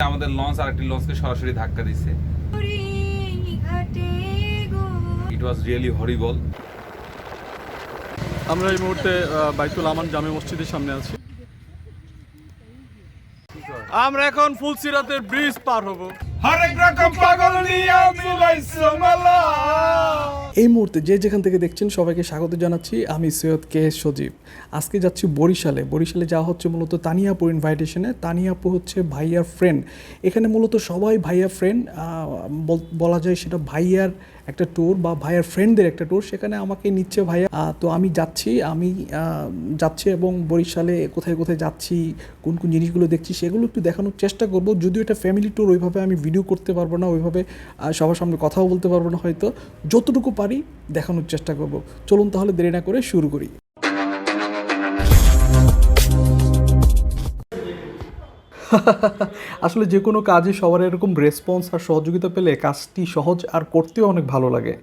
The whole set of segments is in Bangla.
আমাদের লঞ্চ আর একটি লঞ্চকে সরাসরি ধাক্কা দিচ্ছে ইট ওয়াজ রিয়েলি হরিবল আমরা এই মুহূর্তে বাইতুল আমান জামে মসজিদের সামনে আছি। আমরা এখন ফুলসিরাতের ব্রিজ পার হব। হরেক রকম পাগল নিয়ে আমি লাইসমালা এই মুহূর্তে যে যেখান থেকে দেখছেন সবাইকে স্বাগত জানাচ্ছি। আমি সৈয়দ কে সজীব। আজকে যাচ্ছি বরিশালে। বরিশালে যাওয়া হচ্ছে মূলত তানিয়াপুর ইনভাইটেশনে তানিয়াপু হচ্ছে ভাইয়ার ফ্রেন্ড এখানে মূলত সবাই ভাইয়া ফ্রেন্ড বলা যায় সেটা ভাইয়ার একটা ট্যুর বা ভাইয়ার ফ্রেন্ডদের একটা ট্যুর সেখানে আমাকে নিচ্ছে ভাইয়া তো আমি যাচ্ছি আমি যাচ্ছি এবং বরিশালে কোথায় কোথায় যাচ্ছি, কোন কোন জিনিসগুলো দেখছি, সেগুলো একটু দেখানোর চেষ্টা করব। যদিও এটা ফ্যামিলি ট্যুর ওইভাবে আমি ভিডিও করতে পারব না, ওইভাবে সবার সামনে কথাও বলতে পারব না হয়তো। যতটুকু পারি দেখানোর চেষ্টা করব। চলুন তাহলে দেরি না করে শুরু করি। আসলে যে কোনো কাজে সবার এরকম রেসপন্স আর সহযোগিতা পেলে কাজটি সহজ আর করতেও অনেক ভালো লাগে।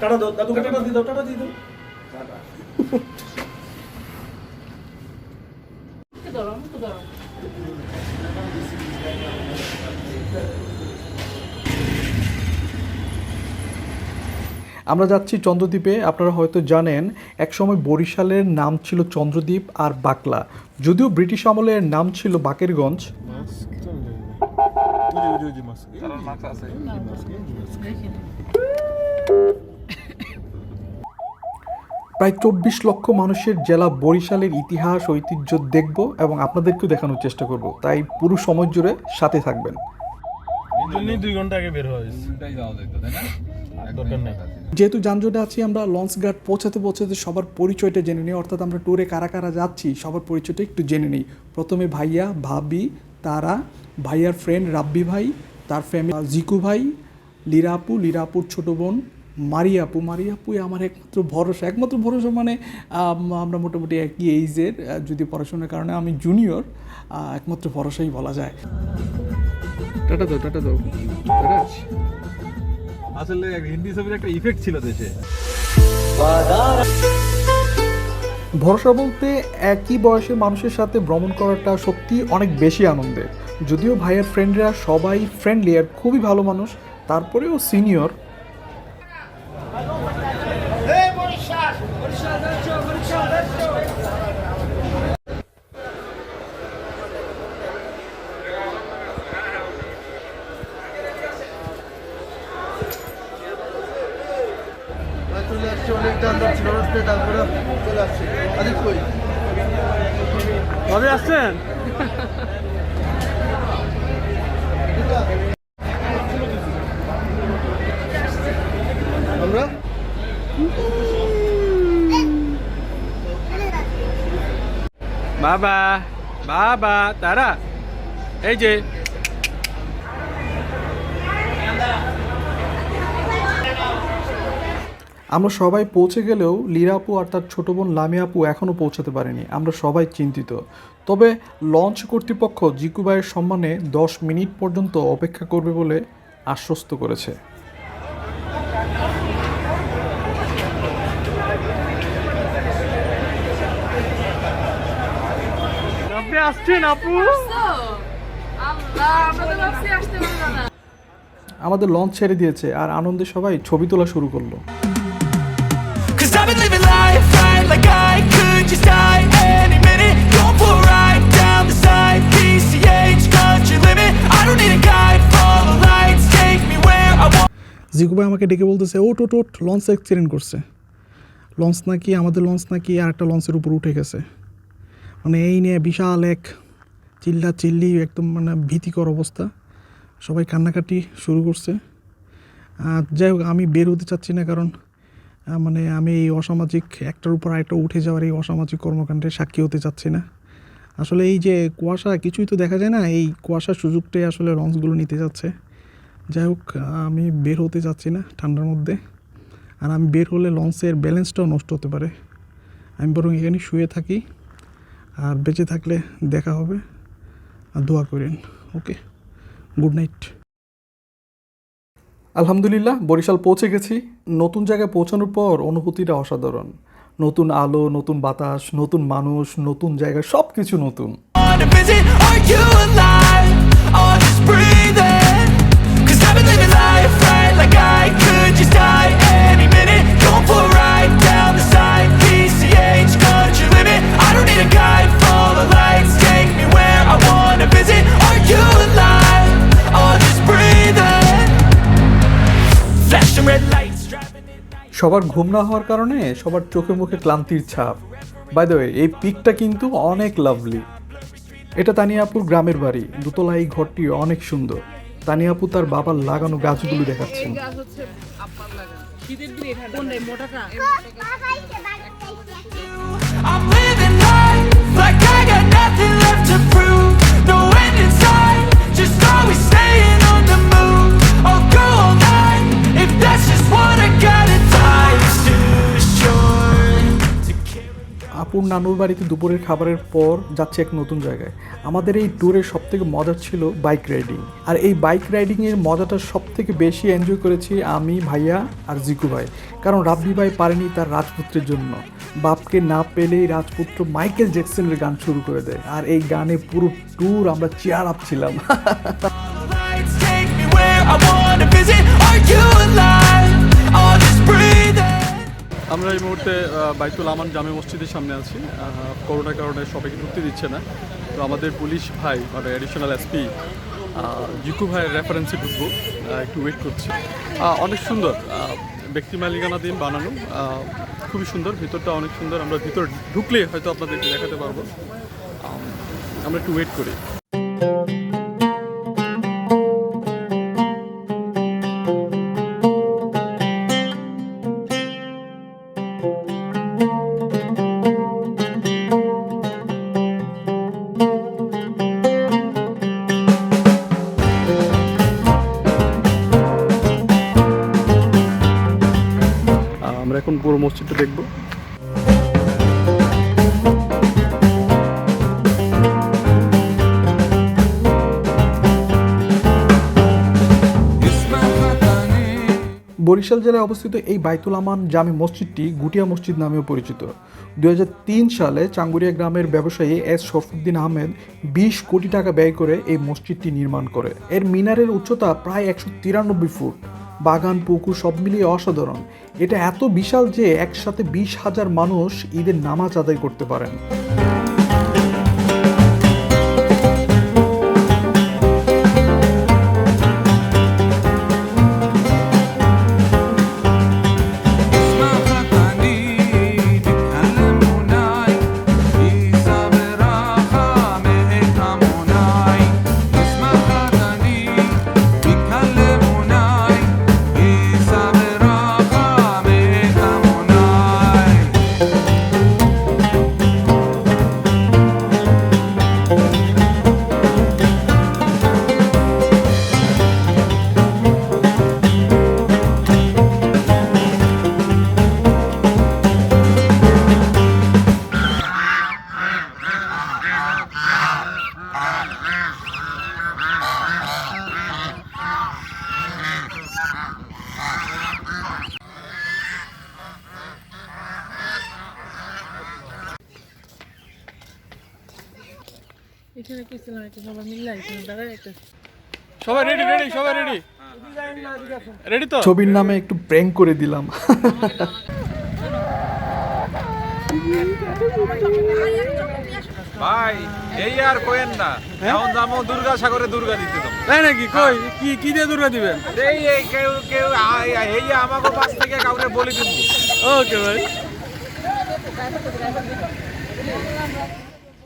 টাটা দাও দাদুকে টাটা দিয়ে দাও টাটা দিয়ে দাও। আমরা যাচ্ছি চন্দ্রদ্বীপে। আপনারা হয়তো জানেন একসময় বরিশালের নাম ছিল চন্দ্রদ্বীপ আর বাকলা। যদিও ব্রিটিশ আমলের নাম ছিল বাকেরগঞ্জ। প্রায় চব্বিশ লক্ষ মানুষের জেলা বরিশালের ইতিহাস ঐতিহ্য দেখব এবং আপনাদেরকেও দেখানোর চেষ্টা করব। তাই পুরো সময় জুড়ে সাথে থাকবেন। এই জন্যই দুই ঘণ্টা আগে বের হয়েছে। যাওয়া যেত তাই না? দরকার নেই। যেহেতু যানজটে আছি আমরা লঞ্চ ঘাট পৌঁছাতে পৌঁছাতে সবার পরিচয়টা জেনে নিই। অর্থাৎ আমরা ট্যুরে কারা কারা যাচ্ছি সবার পরিচয়টা একটু জেনে নিই। প্রথমে ভাইয়া ভাবি তারা ভাইয়ার ফ্রেন্ড রাব্বি ভাই তার ফ্যামিলি জিকু ভাই লিরাপু লিরাপুর ছোট বোন মারিয়াপু। মারিয়াপুই আমার একমাত্র ভরসা। একমাত্র ভরসা মানে আমরা মোটামুটি একই এইজের যদি পড়াশোনার কারণে আমি জুনিয়র একমাত্র ভরসাই বলা যায়। টাটা দাও টাটা দাও। আসলে হিন্দি ছবির একটা ইফেক্ট ছিল দেশে। ভরসা বলতে একই বয়সে মানুষের সাথে ভ্রমণ করাটা সত্যি অনেক বেশি আনন্দের। যদিও ভাইয়ের ফ্রেন্ডরা সবাই ফ্রেন্ডলি আর খুবই ভালো মানুষ, তারপরেও সিনিয়র চলে আসছে অনেক দাম দর ছিল রাস্তায় তারপরে চলে আসছে আদিত কই ভাবে আসছেন? আমরা? বাবা বাবা তারা এই যে। আমরা সবাই পৌঁছে গেলেও লিরাপু আর তার ছোট বোন লামিয়া আপু এখনও পৌঁছাতে পারেনি। আমরা সবাই চিন্তিত। তবে লঞ্চ কর্তৃপক্ষ জিকুবাইয়ের সম্মানে দশ মিনিট পর্যন্ত অপেক্ষা করবে বলে আশ্বস্ত করেছে। আসছেন আপু? আল্লাহ আমরা তো ভাবছি আসতে পারব না আমাদের লঞ্চ ছেড়ে দিয়েছে আর আনন্দে সবাই ছবি তোলা শুরু করল। Cause I've been living life right like I could just die Jiku ভাই আমাকে ডেকে বলতেছে ওট ওট ওট লঞ্চ অ্যাক্সিডেন্ট করছে। লঞ্চ নাকি, আমাদের লঞ্চ নাকি, আর একটা লঞ্চের উপর উঠে গেছে। মানে এই নিয়ে বিশাল এক চিল্লা চিল্লি, একদম মানে ভীতিকর অবস্থা। সবাই কান্নাকাটি শুরু করছে। আর যাই হোক, আমি বের হতে চাচ্ছি না কারণ মানে আমি এই অসামাজিক, একটার উপর আরেকটা উঠে যাওয়ার এই অসামাজিক কর্মকাণ্ডে সাক্ষী হতে চাচ্ছি না। আসলে এই যে কুয়াশা, কিছুই তো দেখা যায় না, এই কুয়াশার সুযোগটাই আসলে লঞ্চগুলো নিতে যাচ্ছে। যাই হোক, আমি বের হতে চাচ্ছি না ঠান্ডার মধ্যে। আর আমি বের হলে লঞ্চের ব্যালেন্সটাও নষ্ট হতে পারে। আমি বরং এখানে শুয়ে থাকি আর বেঁচে থাকলে দেখা হবে। আর দোয়া করেন, ওকে? Good night. আলহামদুলিল্লাহ, বরিশাল পৌঁছে গেছি। নতুন জায়গায় পৌঁছানোর পর অনুভূতিটা অসাধারণ। নতুন আলো নতুন বাতাস নতুন মানুষ নতুন জায়গা সব কিছু নতুন red night. সবার ঘুম না হওয়ার কারণে সবার চোখে মুখে ক্লান্তির ছাপ। বাই দ্য ওয়ে এই পিকটা কিন্তু অনেক লাভলি এটা তানিয়াপুর গ্রামের বাড়ি। দোতলা এই ঘরটি অনেক সুন্দর। তানিয়াপু তার বাবার লাগানো গাছগুলো দেখাচ্ছেন। I'm living life like I got nothing left to prove. আপুর নানুর বাড়িতে দুপুরের খাবারের পর যাচ্ছে এক নতুন জায়গায়। আমাদের এই ট্যুরের সব থেকে মজা ছিল বাইক রাইডিং আর এই বাইক রাইডিংয়ের মজাটা সব থেকে বেশি এনজয় করেছি আমি, ভাইয়া আর জিকু ভাই। কারণ রাব্বি ভাই পারেনি তার রাজপুত্রের জন্য। বাপকে না পেলেই রাজপুত্র মাইকেল জ্যাকসনের গান শুরু করে দেয়। আর এই গানে পুরো ট্যুর আমরা চেয়ার আপ ছিলাম। আমরা এই মুহূর্তে বাইতুল আমান জামে মসজিদের সামনে আছি। করোনার কারণে সবাইকে ঢুকতে দিচ্ছে না। তো আমাদের পুলিশ ভাই মানে অ্যাডিশনাল এসপি জিকু ভাইয়ের রেফারেন্সে ঢুকবো। একটু ওয়েট করছি। অনেক সুন্দর ব্যক্তি মালিকানা দিন বানানো। খুবই সুন্দর, ভিতরটা অনেক সুন্দর। আমরা ভিতর ঢুকলে হয়তো আপনাদেরকে দেখাতে পারব। আমরা একটু ওয়েট করি। বরিশাল জেলায় অবস্থিত এই বাইতুল আমান জামি মসজিদটি গুটিয়া মসজিদ নামেও পরিচিত। দু হাজার তিন সালে চাঙ্গুরিয়া গ্রামের ব্যবসায়ী এস শরফুদ্দিন আহমেদ বিশ কোটি টাকা ব্যয় করে এই মসজিদটি নির্মাণ করে। এর মিনারের উচ্চতা প্রায় একশো তিরানব্বই ফুট। বাগান, পুকুর সব মিলিয়ে অসাধারণ। এটা এত বিশাল যে একসাথে বিশ হাজার মানুষ ঈদের নামাজ আদায় করতে পারেন। সবাই রেডি রেডি সবাই রেডি রেডি তো? ছবির নামে একটু প্র্যাঙ্ক করে দিলাম। ভাই এই আর কোয়েন না। এখন যাব দুর্গা সাগরে দুর্গা দিতে যাব তাই নাকি? কই? কি কি দিয়ে দুর্গা দিবেন? এই এই কেউ কেউ এই আমাকে পাশ থেকে কাউরে বলে দিব। ওকে ভাই।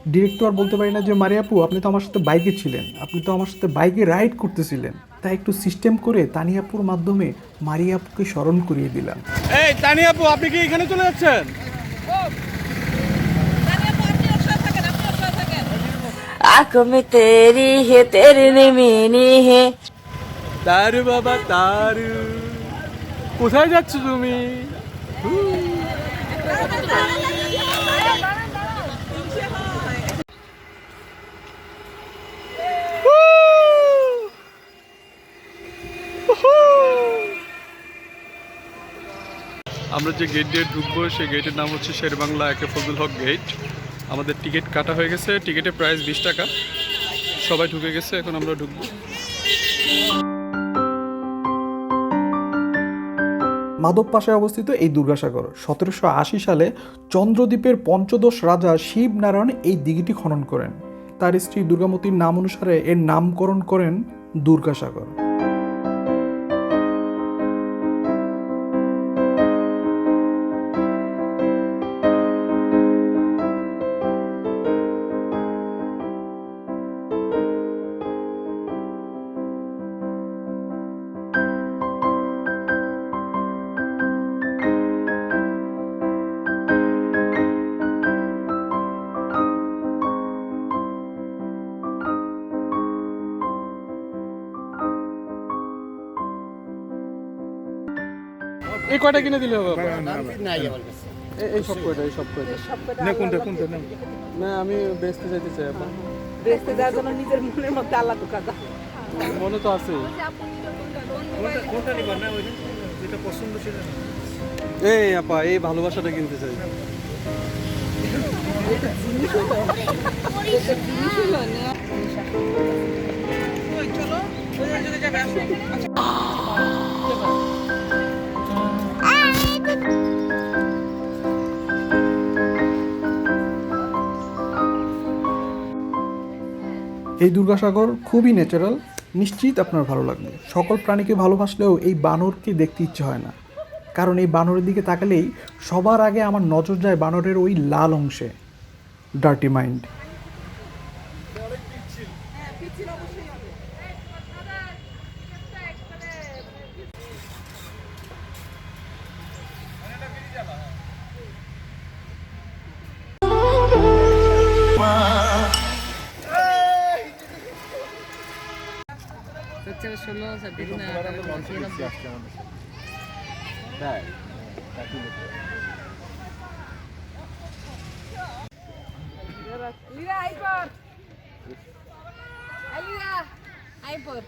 ডিরেক্ট তো আর বলতে পারি না যে মারিয়াপু আপনি তো আমার সাথে বাইকে ছিলেন আপনি তো আমার সাথে বাইকে রাইড করতেছিলেন তাই একটু সিস্টেম করে তানিয়াপুর মাধ্যমে মারিয়াপুকে স্মরণ করিয়ে দিলাম এই তানিয়া আপু আপনি কি এখানে চলে যাচ্ছেন आंखों में तेरी है तेरी निमीनी है তারু বাবা তারু কোথায় যাচ্ছ তুমি আমরা যে গেট দিয়ে ঢুকবো, সেই গেটের নাম হচ্ছে Sher e Bangla A K Fazlul Huq gate আমাদের টিকিট কাটা হয়ে গেছে। টিকিটের প্রাইস বিশ টাকা। সবাই ঢুকে গেছে, এখন আমরা ঢুকবো। মাধব পাশায় অবস্থিত এই দুর্গাসাগর, সতেরোশো আশি সালে চন্দ্রদ্বীপের পঞ্চদশ রাজা শিবনারায়ণ এই দিঘিটি খনন করেন। তার স্ত্রী দুর্গামতির নাম অনুসারে এর নামকরণ করেন দুর্গাসাগর। এই কয়টা কিনে দিলে হবে এই- এই সব কয়টা? এই সব কয়টা না কোনটা কোনটা না। আমি বেচতে চাইতে চাই আপা। বেচতে যাওয়ার জন্য নিজের মনের মধ্যে আল্লাহ ঢুকা দাও মনে তো আছে। এই আপা এই ভালোবাসাটা কিনতে চাই। এই দুর্গাসাগর খুবই ন্যাচারাল নিশ্চিত আপনার ভালো লাগবে। সকল প্রাণীকে ভালোবাসলেও এই বানরকে দেখতে ইচ্ছে হয় না। কারণ এই বানরের দিকে তাকালেই সবার আগে আমার নজর যায় বানরের ওই লাল অংশে ডার্টি মাইন্ড লিরা আইপর আলিরা আইপর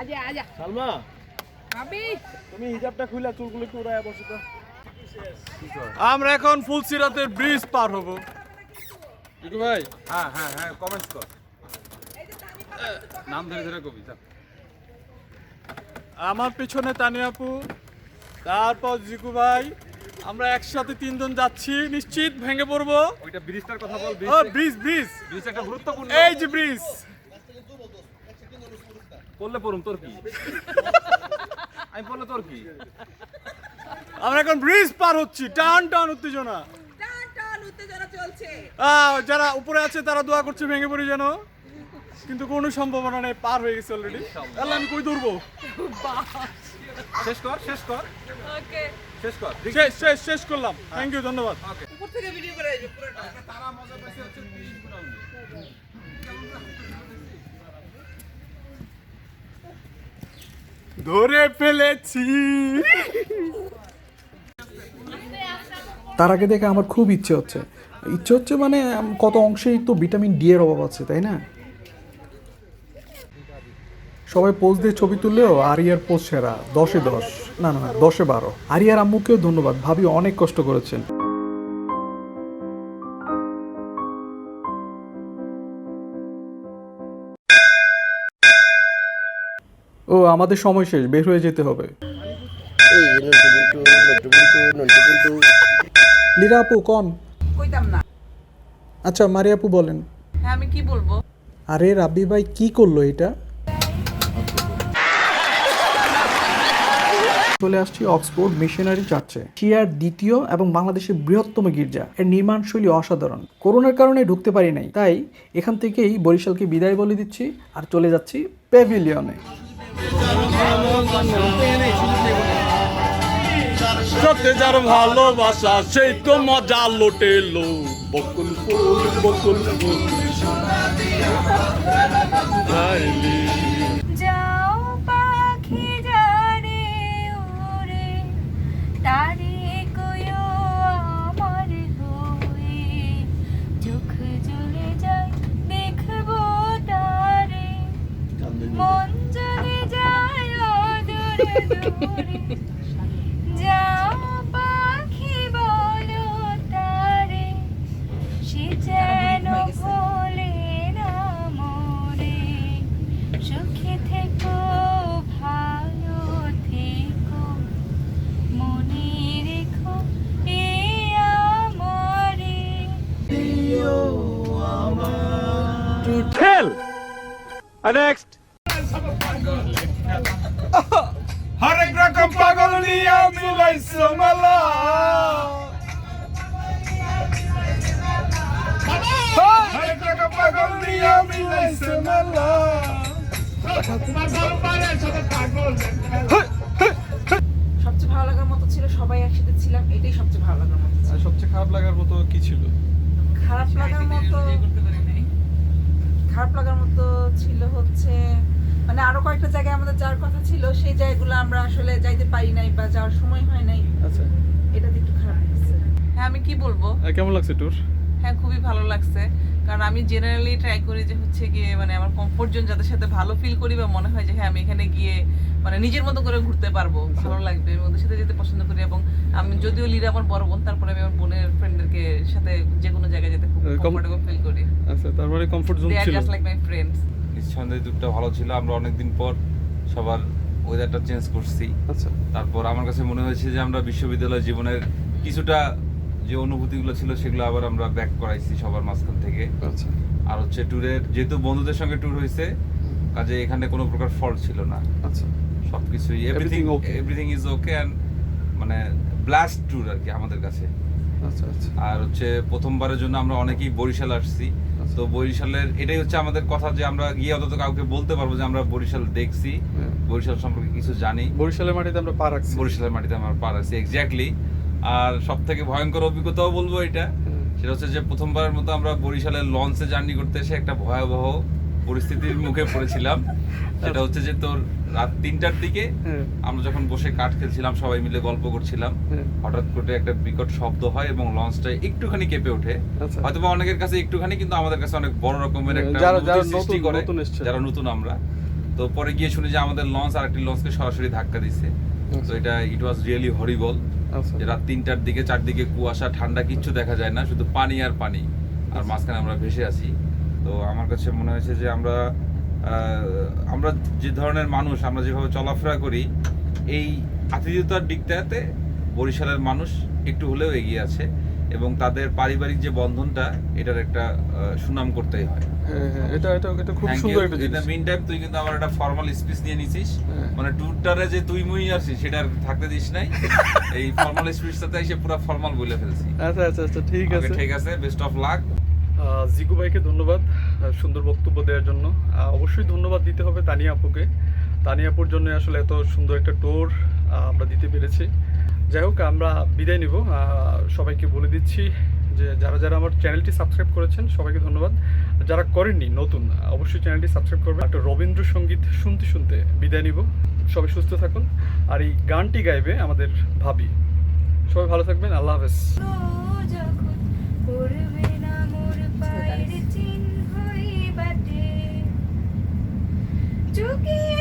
আজা আজা। সালমা ভাবি। আমরা এখন ফুলসিরাতের ব্রিজ পার হব। ভাই হ্যাঁ হ্যাঁ হ্যাঁ কমেন্টস কর। নাম ধরে ধরে কবি যা। আমার পিছনে তানিয়া আপু তারপর জিকু ভাই আমরা একসাথে তিনজন যাচ্ছি নিশ্চিত ভেঙে পড়ব। ওইটা ব্রিজটার কথা বল ও ব্রিজ। Bridge bridge. একটা গুরুত্বপূর্ণ। এই যে ব্রিজ। পড়লে পড়ুম তোর কি? আমি বললে তোর কি? আমরা এখন ব্রিজ পার হচ্ছি টান টান উত্তেজনা। টান টান উত্তেজনা চলছে। আহ, যারা উপরে আছে তারা দোয়া করছে ভেঙে পড়ি যেন। কিন্তু কোনো সম্ভাবনা নেই পার হয়ে গেছে অলরেডি আল্লাহ আমি কই দৌড়বো শেষ কর শেষ কর। ওকে। শেষ কর শেষ শেষ শেষ করলাম। থ্যাংক ইউ ধন্যবাদ। উপর থেকে ভিডিও করে আসবে পুরোটা। ধরে ফেলেছি। তার আগে দেখে আমার খুব ইচ্ছে হচ্ছে। ইচ্ছে হচ্ছে মানে কত অংশেই তো ভিটামিন ডি এর অভাব আছে তাই না? সবাই পোজ দিয়ে ছবি তুললেও আরিয়ার পোজ সেরা। দশে দশ। না না না দশে বারো। আরিয়ার আম্মুকেও ধন্যবাদ। ভাবি অনেক কষ্ট করেছেন। ও আমাদের সময় শেষ। বের হয়ে যেতে হবে। লীরা আপু কন কইতাম না। আচ্ছা মারি আপু বলেন। হ্যাঁ আমি কি বলব? আরে রাব্বি ভাই কি করল এটা? চলে আসছি অক্সফোর্ড মিশনারি চার্চে। শিয়ার দ্বিতীয় এবং বাংলাদেশের বৃহত্তম গির্জা। এর নির্মাণ শৈলী অসাধারণ। করোনার কারণে ঢুকতে পারি নাই। তাই এখান থেকেই বরিশালকে বিদায় বলে দিচ্ছি আর চলে যাচ্ছি প্যাভিলিয়নে। সত্যি যার ভালোবাসা, সেই তো মজা বকুল ফুল বকুল ফুল নেক্সট হরেক রকম পাগল নিয়ে মিলাইছো মালা। হরেক রকম পাগল নিয়ে মিলাইছো মালা। সবচেয়ে ভালো লাগার মতো ছিল সবাই একসাথে ছিলাম এটাই সবচেয়ে ভালো লাগার মতো সবচেয়ে খারাপ লাগার মতো কি ছিল? খারাপ লাগার মতো খারাপ লাগার মতো ছিল হচ্ছে মানে আরও কয়েকটা জায়গায় আমাদের যাওয়ার কথা ছিল সেই জায়গাগুলো আমরা আসলে যাইতে পারি নাই বা যাওয়ার সময় হয় নাই। আচ্ছা। এটাতে একটু খারাপ লাগছে। হ্যাঁ আমি কি বলব? কেমন লাগছে ট্যুর হ্যাঁ খুবই ভালো লাগছে। কারণ আমি জেনারেলি ট্রাই করি যে হচ্ছে গিয়ে মানে আমার কমফোর্ট জোন যাদের সাথে ভালো ফিল করি বা মনে হয় যে হ্যাঁ আমি এখানে গিয়ে মানে নিজের মতো করে ঘুরতে পারব ভালো লাগবে আমি ওদের সাথে যেতে পছন্দ করি এবং আমি যদিও লিরা আমার বড় বোন তারপরে আমি আমার বোনের ফ্রেন্ডদেরকে সাথে যে কোনো জায়গায় যেতে খুব কমফোর্টেবল ফিল করি। আচ্ছা তারপরে কমফোর্ট জোন ছিল? জাস্ট লাইক মাই ফ্রেন্ডস নিঃসন্দেহে ট্যুরটা ভালো ছিল আমরা অনেকদিন পর সবার ওয়েদারটা চেঞ্জ করছি। আচ্ছা। তারপর আমার কাছে মনে হয়েছে যে আমরা বিশ্ববিদ্যালয় জীবনের কিছুটা যে অনুভূতিগুলো ছিল সেগুলো আবার আমরা ব্যাক করাইছি সবার মাঝখান থেকে। আচ্ছা। আর হচ্ছে ট্যুরের যেহেতু বন্ধুদের সঙ্গে ট্যুর হয়েছে কাজে এখানে কোনো প্রকার ফল ছিল না। আচ্ছা। সবকিছুই everything everything is okay and মানে ব্লাস্ট ট্যুর আর কি আমাদের কাছে। আচ্ছা আচ্ছা। আর হচ্ছে প্রথমবারের জন্য আমরা অনেকেই বরিশাল আসছি। তো বরিশালের এটাই হচ্ছে আমাদের কথা যে আমরা গিয়ে অন্তত কাউকে বলতে পারব যে আমরা বরিশাল দেখছি। হ্যাঁ। বরিশাল সম্পর্কে কিছু জানি। বরিশালের মাটিতে আমরা পা রাখছি। বরিশালের মাটিতে আমরা পার আছি এক্স্যাক্টলি আর সব থেকে ভয়ঙ্কর অভিজ্ঞতাও বলব এটা। সেটা হচ্ছে যে প্রথমবারের মতো আমরা বরিশালের লঞ্চে জার্নি করতে এসে একটা ভয়াবহ পরিস্থিতির মুখে পড়েছিলাম। সেটা হচ্ছে যে তোর রাত তিনটার দিকে আমরা যখন বসে কাঠ খেলছিলাম সবাই মিলে গল্প করছিলাম। হঠাৎ করে একটা বিকট শব্দ হয় এবং লঞ্চটা একটুখানি কেঁপে ওঠে। আচ্ছা। হয়তো বা অনেকের কাছে একটুখানি কিন্তু আমাদের কাছে অনেক বড় রকমের একটা যারা- সৃষ্টি নতুন- করে যারা নতুন আমরা। তো পরে গিয়ে শুনি যে আমাদের লঞ্চ আর একটি লঞ্চকে সরাসরি ধাক্কা দিছে তো এটা ইট ওয়াজ রিয়েলি হরিবল আচ্ছা যে রাত তিনটার দিকে, চারদিকে কুয়াশা, ঠান্ডা, কিচ্ছু দেখা যায় না, শুধু পানি আর পানি। আর মাঝখানে আমরা ভেসে আছি। তো আমার কাছে মনে হয়েছে যে আমরা আমরা যে ধরনের মানুষ, আমরা যেভাবে চলাফেরা করি, এই আতিথ্যতার দিকটাতে বরিশালের মানুষ একটু হলেও এগিয়ে আছে। এবং তাদের পারিবারিক যে বন্ধনটা এটার একটা সুনাম করতেই হয়। হ্যাঁ হ্যাঁ এটা এটা এটা খুব সুন্দর একটা জিনিস। Meantime, তুই কিন্তু আমার একটা ফর্মাল স্পিচ নিয়ে নিছিস। হ্যাঁ। মানে ট্যুরটারে যে তুই মুই আসিস সেটা আর থাকতে দিস নাই। এই ফর্মাল স্পিচটাতে এসে পুরো ফর্মাল বলে ফেলছি। আচ্ছা আচ্ছা আচ্ছা ঠিক আছে। ঠিক আছে বেস্ট অফ লাক জিকু ভাইকে ধন্যবাদ সুন্দর বক্তব্য দেওয়ার জন্য। অবশ্যই ধন্যবাদ দিতে হবে তানিয়া আপুকে তানিয়া আপুর জন্য আসলে এত সুন্দর একটা ট্যুর আমরা দিতে পেরেছি। যাই হোক, আমরা বিদায় নিব। সবাইকে বলে দিচ্ছি যে যারা যারা আমার চ্যানেলটি সাবস্ক্রাইব করেছেন, সবাইকে ধন্যবাদ। যারা করেননি, নতুন, অবশ্যই চ্যানেলটি সাবস্ক্রাইব করবেন। একটা রবীন্দ্রসঙ্গীত শুনতে শুনতে বিদায় নিব। সবাই সুস্থ থাকুন। আর এই গানটি গাইবে আমাদের ভাবি। সবাই ভালো থাকবেন। আল্লাহ হাফেজ। যখন